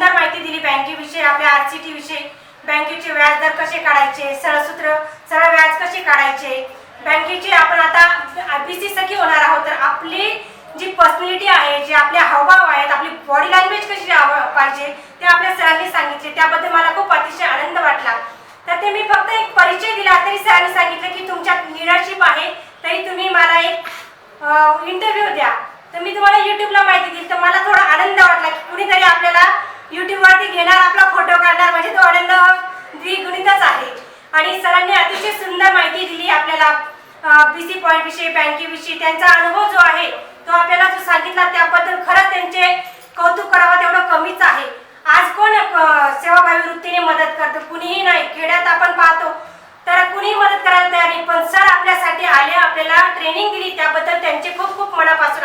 सुंदर माहिती दिली बँकेविषयी आपल्या आर सी टी विषयी बँकेचे व्याज दर कसे काढायचे? सरसूत्र सरळ व्याज कसे काढायचे? बँकेचे आपण आता बी सी सखी होणार आहोत. तर आपली जी पर्सनॅलिटी आहे जे आपले हावभाव आहेत आपली बॉडी लँग्वेज कशी पाहिजे ते आपल्या सरांनी सांगितले. त्याबद्दल मला खूप अतिशय आनंद वाटला. तर ते मी फक्त एक परिचय दिला तरी सरांनी सांगितलं की तुमच्यात लिडरशिप आहे तरी तुम्ही मला एक इंटरव्ह्यू द्या. तर मी तुम्हाला युट्यूबला माहिती दिली तर मला थोडं द्विगुणितच आहे. आणि सरांनी अतिशय सुंदर माहिती दिली आपल्याला. बी सी पॉईंट विषयी बँकेविषयी त्यांचा अनुभव जो आहे तो आपल्याला जो सांगितला त्याबद्दल खरंच त्यांचे कौतुक करावं तेवढं कमीच आहे. आज कोण सेवाभावी वृत्तीने मदत करतो? कुणीही नाही. खेड्यात आपण पाहतो. तर कुणी मदत करायला तयार नाही. पण सर आपल्यासाठी आले आपल्याला ट्रेनिंग दिली त्याबद्दल त्यांचे खूप खूप मनापासून